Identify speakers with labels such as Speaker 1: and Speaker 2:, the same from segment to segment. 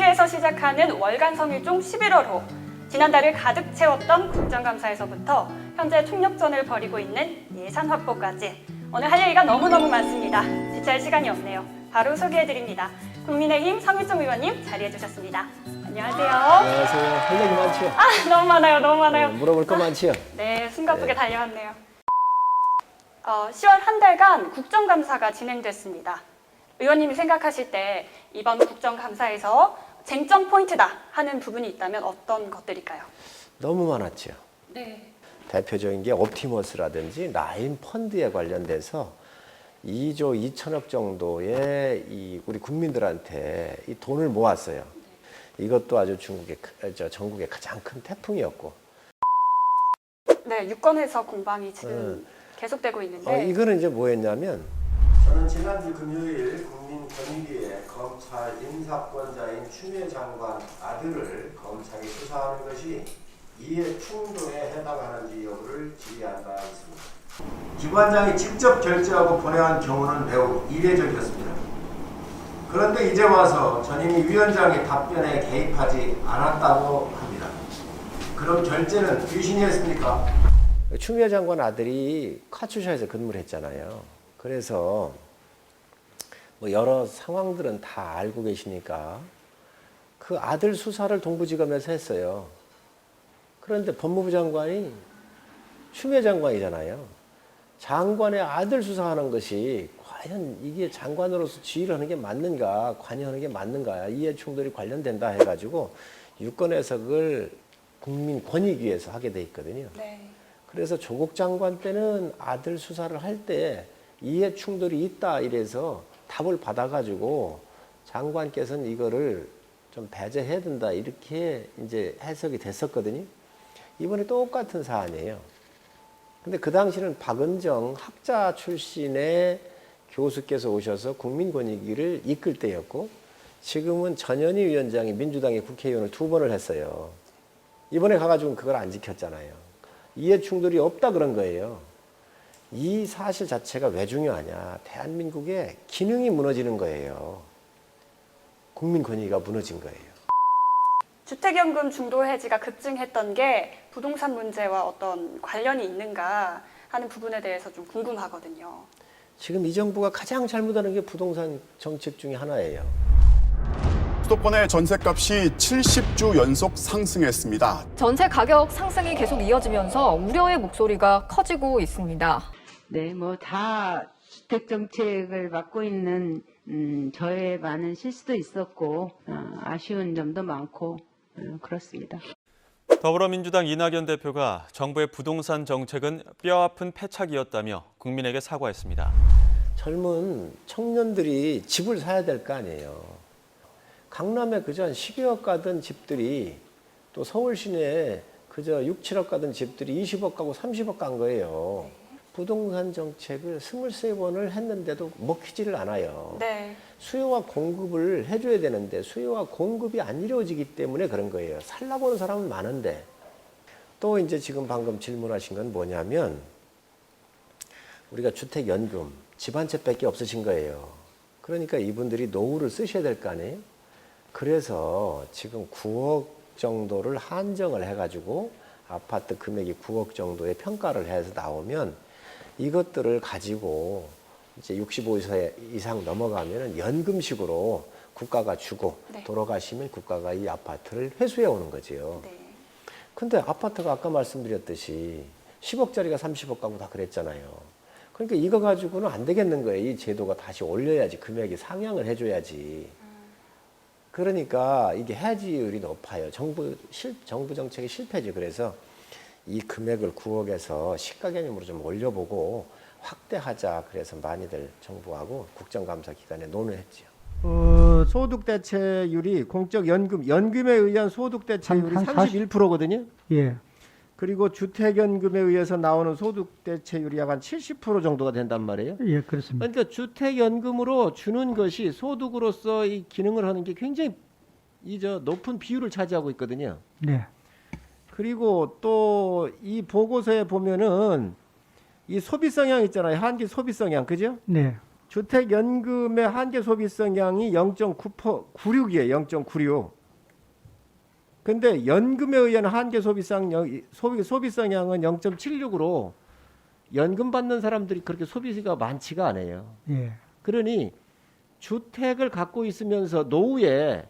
Speaker 1: 시작하는 월간 성일종 11월호. 지난달을 가득 채웠던 국정감사에서부터 현재 총력전을 벌이고 있는 예산 확보까지 오늘 할 얘기가 너무너무 많습니다. 지체할 시간이 없네요. 바로 소개해드립니다. 국민의힘 성일종 의원님 자리해 주셨습니다. 안녕하세요.
Speaker 2: 안녕하세요. 할 얘기 많지요?
Speaker 1: 아, 너무 많아요. 너무 많아요.
Speaker 2: 네, 물어볼 거 많지요?
Speaker 1: 네, 숨가쁘게 달려왔네요. 어, 10월 한 달간 국정감사가 진행됐습니다. 의원님이 생각하실 때 이번 국정감사에서 쟁점 포인트다 하는 부분이 있다면 어떤 것들일까요?
Speaker 2: 너무 많았지요.
Speaker 1: 네.
Speaker 2: 대표적인 게 옵티머스라든지 라인 펀드에 관련돼서 2조 2천억 정도의 이 우리 국민들한테 이 돈을 모았어요. 이것도 아주 중국의 크- 저 전국의 가장 큰 태풍이었고
Speaker 1: 네, 유권에서 공방이 지금 계속되고 있는데
Speaker 2: 어, 이거는 이제 뭐였냐면
Speaker 3: 저는 지난주 금요일 국민권익위에 검찰 인사권자인 추미애 장관 아들을 검찰이 수사하는 것이 이해 충돌에 해당하는지 여부를 질의한다 했습니다. 기관장이 직접 결재하고 보내한 경우는 매우 이례적이었습니다. 그런데 이제 와서 전임위 위원장의 답변에 개입하지 않았다고 합니다. 그럼 결재는 귀신이 했습니까?
Speaker 2: 추미애 장관 아들이 카투샤에서 근무를 했잖아요. 그래서 뭐 여러 상황들은 다 알고 계시니까 그 아들 수사를 동부지검에서 했어요. 그런데 법무부 장관이 추미애 장관이잖아요. 장관의 아들 수사하는 것이 과연 이게 장관으로서 지휘를 하는 게 맞는가, 관여하는 게 맞는가, 이해 충돌이 관련된다 해가지고 유권 해석을 국민 권익위에서 하게 돼 있거든요.
Speaker 1: 네.
Speaker 2: 그래서 조국 장관 때는 아들 수사를 할때 이해 충돌이 있다 이래서 답을 받아가지고 장관께서는 이거를 좀 배제해야 된다 이렇게 이제 해석이 됐었거든요. 이번에 똑같은 사안이에요. 근데 그 당시는 박은정 학자 출신의 교수께서 오셔서 국민권익위를 이끌 때였고 지금은 전현희 위원장이 민주당의 국회의원을 두 번을 했어요. 이번에 가가지고 그걸 안 지켰잖아요. 이해 충돌이 없다 그런 거예요. 이 사실 자체가 왜 중요하냐? 대한민국의 기능이 무너지는 거예요. 국민 권위가 무너진 거예요.
Speaker 1: 주택연금 중도 해지가 급증했던 게 부동산 문제와 어떤 관련이 있는가 하는 부분에 대해서 좀 궁금하거든요.
Speaker 2: 지금 이 정부가 가장 잘못하는 게 부동산 정책 중에 하나예요.
Speaker 4: 수도권의 전셋값이 70주 연속 상승했습니다.
Speaker 5: 전세 가격 상승이 계속 이어지면서 우려의 목소리가 커지고 있습니다.
Speaker 6: 네, 뭐 다 주택 정책을 맡고 있는 음, 저의 많은 실수도 있었고 어, 아쉬운 점도 많고 어, 그렇습니다.
Speaker 7: 더불어민주당 이낙연 대표가 정부의 부동산 정책은 뼈아픈 패착이었다며 국민에게 사과했습니다.
Speaker 2: 젊은 청년들이 집을 사야 될 거 아니에요. 강남에 그저 한 10여억 가던 집들이 또 서울 시내에 그저 6, 7억 가던 집들이 20억 가고 30억 간 거예요. 부동산 정책을 23번을 했는데도 먹히지를 않아요.
Speaker 1: 네.
Speaker 2: 수요와 공급을 해줘야 되는데 수요와 공급이 안 이루어지기 때문에 그런 거예요. 살라고 하는 사람은 많은데 또 이제 지금 방금 질문하신 건 뭐냐면 우리가 주택연금 집 한 채밖에 없으신 거예요. 그러니까 이분들이 노후를 쓰셔야 될 거 아니에요. 그래서 지금 9억 정도를 한정을 해가지고 아파트 금액이 9억 정도의 평가를 해서 나오면 이것들을 가지고 이제 65세 이상 넘어가면은 연금식으로 국가가 주고
Speaker 1: 네.
Speaker 2: 돌아가시면 국가가 이 아파트를 회수해 오는 거지요.
Speaker 1: 네.
Speaker 2: 근데 아파트가 아까 말씀드렸듯이 10억짜리가 30억 가고 다 그랬잖아요. 그러니까 이거 가지고는 안 되겠는 거예요. 이 제도가 다시 올려야지 금액이 상향을 해줘야지. 그러니까 이게 해지율이 높아요. 정부 실 정부 정책의 실패지. 그래서 이 금액을 9억에서 시가 개념으로 좀 올려보고 확대하자. 그래서 많이들 정부하고 국정감사 기간에 논의했지요.
Speaker 8: 어, 소득 대체율이 공적 연금 연금에 의한 소득 대체율이
Speaker 9: 한- 한
Speaker 8: 31%거든요.
Speaker 9: 예,
Speaker 8: 그리고 주택 연금에 의해서 나오는 소득 대체율이 약 한 70% 정도가 된단 말이에요.
Speaker 9: 예, 그렇습니다.
Speaker 8: 그러니까 주택 연금으로 주는 것이 소득으로서 이 기능을 하는 게 굉장히 이 저 높은 비율을 차지하고 있거든요.
Speaker 9: 네,
Speaker 8: 그리고 또 이 보고서에 보면은 이 소비 성향 있잖아요. 한기 소비 성향, 그죠?
Speaker 9: 네,
Speaker 8: 주택 연금의 한계 소비 성향이 0.96이에요. 0.96. 근데 연금에 의한 한계 소비성 영- 소비 소비 성향은 0.76으로 연금 받는 사람들이 그렇게 소비가 많지가 않아요.
Speaker 9: 예.
Speaker 8: 그러니 주택을 갖고 있으면서 노후에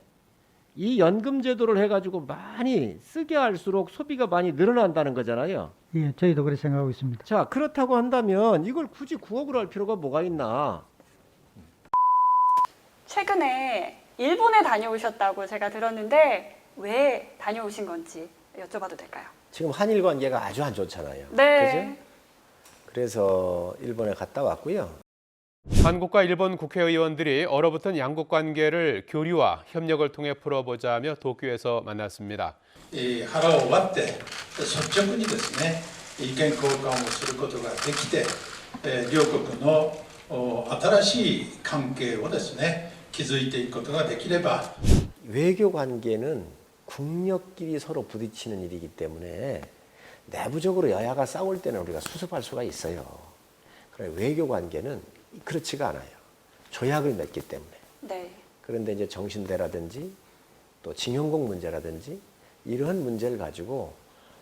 Speaker 8: 이 연금 제도를 해가지고 많이 쓰게 할수록 소비가 많이 늘어난다는 거잖아요.
Speaker 9: 예, 저희도 그렇게 생각하고 있습니다.
Speaker 8: 자 그렇다고 한다면 이걸 굳이 9억으로 할 필요가 뭐가 있나?
Speaker 1: 최근에 일본에 다녀오셨다고 제가 들었는데 왜 다녀오신 건지 여쭤봐도 될까요?
Speaker 2: 지금 한일 관계가 아주 안 좋잖아요.
Speaker 1: 네.
Speaker 2: 그죠? 그래서 일본에 갔다 왔고요.
Speaker 10: 한국과 일본 국회의원들이 얼어붙은 양국 관계를 교류와 협력을 통해 풀어보자며 도쿄에서 만났습니다.
Speaker 11: えー腹を割って率直にですね意見交換をすることができて、えー両国のお新しい関係をですね築いていくことができれば
Speaker 2: 외교 관계는 국력끼리 서로 부딪히는 일이기 때문에 내부적으로 여야가 싸울 때는 우리가 수습할 수가 있어요. 그러나 외교 관계는 그렇지가 않아요. 조약을 맺기 때문에.
Speaker 1: 네.
Speaker 2: 그런데 이제 정신대라든지 또 징용공 문제라든지 이런 문제를 가지고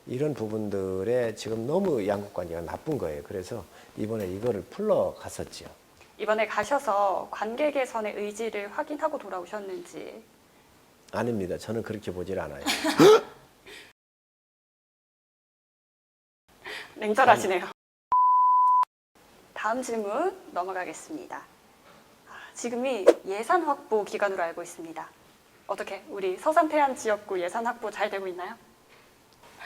Speaker 2: 이런 부분들에 지금 너무 양국 관계가 나쁜 거예요. 그래서 이번에 이거를 풀러 갔었지요.
Speaker 1: 이번에 가셔서 관계 개선의 의지를 확인하고 돌아오셨는지
Speaker 2: 아닙니다. 저는 그렇게 보질 않아요.
Speaker 1: 냉철하시네요. 다음 질문 넘어가겠습니다. 아, 지금이 예산 확보 기간으로 알고 있습니다. 어떻게 우리 서산 태안 지역구 예산 확보 잘 되고 있나요?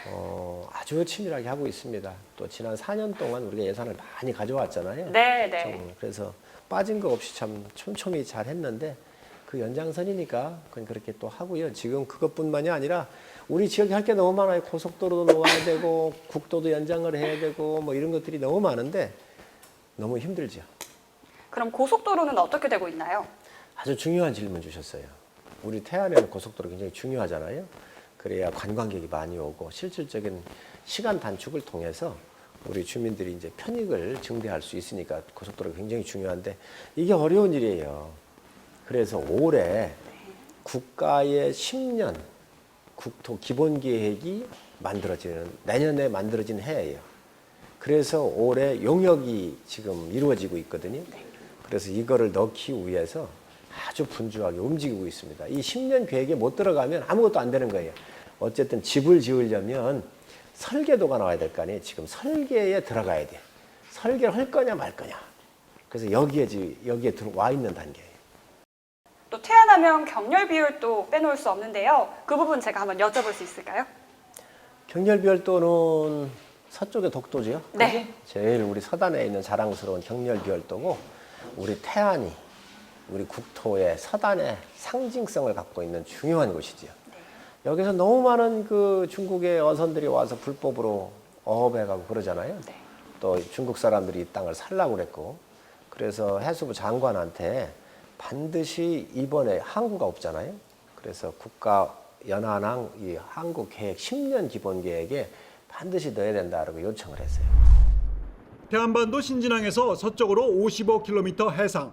Speaker 2: 어, 아주 치밀하게 하고 있습니다. 또 지난 4년 동안 우리가 예산을 많이 가져왔잖아요.
Speaker 1: 네, 네.
Speaker 2: 좀 그래서 빠진 거 없이 참 촘촘히 잘 했는데 그 연장선이니까 그건 그렇게 또 하고요. 지금 그것뿐만이 아니라 우리 지역에 할 게 너무 많아요. 고속도로도 놓아야 되고 국도도 연장을 해야 되고 뭐 이런 것들이 너무 많은데 너무 힘들죠.
Speaker 1: 그럼 고속도로는 어떻게 되고 있나요?
Speaker 2: 아주 중요한 질문 주셨어요. 우리 태안에는 고속도로 굉장히 중요하잖아요. 그래야 관광객이 많이 오고 실질적인 시간 단축을 통해서 우리 주민들이 이제 편익을 증대할 수 있으니까 고속도로가 굉장히 중요한데 이게 어려운 일이에요. 그래서 올해 국가의 10년 국토 기본 계획이 만들어지는 내년에 만들어진 해예요. 그래서 올해 용역이 지금 이루어지고 있거든요. 그래서 이거를 넣기 위해서 아주 분주하게 움직이고 있습니다. 이 10년 계획에 못 들어가면 아무것도 안 되는 거예요. 어쨌든 집을 지으려면 설계도가 나와야 될 거 아니에요. 지금 설계에 들어가야 돼. 설계를 할 거냐 말 거냐. 그래서 여기에 지 여기에 들어와 있는 단계예요.
Speaker 1: 또 태안하면 경렬 비율도 빼놓을 수 없는데요. 그 부분 제가 한번 여쭤볼 수 있을까요?
Speaker 2: 경렬비열도는 서쪽의 독도죠.
Speaker 1: 네.
Speaker 2: 제일 우리 서단에 있는 자랑스러운 경렬비열도고 우리 태안이 우리 국토의 서단의 상징성을 갖고 있는 중요한 곳이지요. 여기서 너무 많은 그 중국의 어선들이 와서 불법으로 어업해 가고 그러잖아요.
Speaker 1: 네.
Speaker 2: 또 중국 사람들이 이 땅을 살라고 그랬고 그래서 해수부 장관한테 반드시 이번에 항구가 없잖아요. 그래서 국가 연안항 이 항구 계획 10년 기본 계획에 반드시 넣어야 된다라고 요청을 했어요.
Speaker 12: 대한반도 신진항에서 서쪽으로 55km 해상,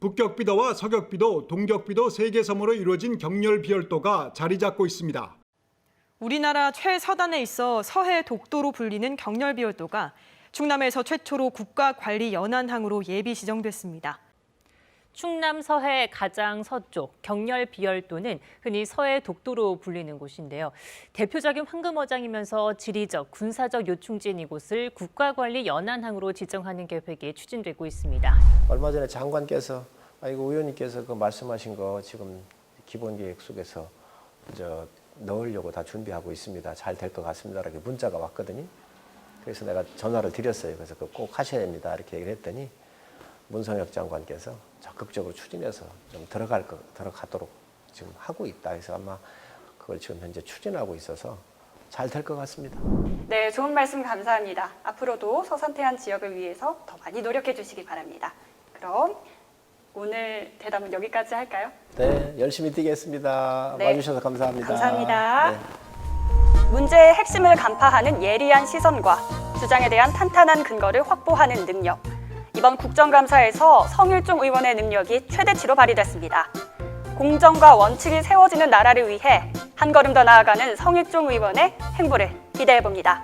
Speaker 12: 북격비도와 서격비도, 동격비도 세 개 섬으로 이루어진 경렬 비열도가 자리 잡고 있습니다.
Speaker 13: 우리나라 최서단에 있어 서해 독도로 불리는 경렬비열도가 충남에서 최초로 국가 관리 연안항으로 예비 지정됐습니다.
Speaker 14: 충남 서해 가장 서쪽 경렬 비열도는 흔히 서해 독도로 불리는 곳인데요. 대표적인 황금어장이면서 지리적, 군사적 요충지인 이곳을 국가관리 연안항으로 지정하는 계획이 추진되고 있습니다.
Speaker 2: 얼마 전에 장관께서 아이고 의원님께서 그 말씀하신 거 지금 기본 계획 속에서 저 넣으려고 다 준비하고 있습니다. 잘 될 것 같습니다. 이렇게 문자가 왔거든요. 그래서 내가 전화를 드렸어요. 그래서 꼭 하셔야 됩니다. 이렇게 얘기를 했더니 문성혁 장관께서 적극적으로 추진해서 좀 들어갈 거 들어가도록 지금 하고 있다. 그래서 아마 그걸 지금 현재 추진하고 있어서 잘 될 것 같습니다.
Speaker 1: 네, 좋은 말씀 감사합니다. 앞으로도 서산태안 지역을 위해서 더 많이 노력해 주시기 바랍니다. 그럼 오늘 대담은 여기까지 할까요?
Speaker 2: 네, 열심히 뛰겠습니다.
Speaker 1: 네.
Speaker 2: 와주셔서 감사합니다.
Speaker 1: 감사합니다.
Speaker 2: 네.
Speaker 1: 문제의 핵심을 간파하는 예리한 시선과 주장에 대한 탄탄한 근거를 확보하는 능력. 이번 국정감사에서 성일종 의원의 능력이 최대치로 발휘됐습니다. 공정과 원칙이 세워지는 나라를 위해 한 걸음 더 나아가는 성익종 의원의 행보를 기대해 봅니다.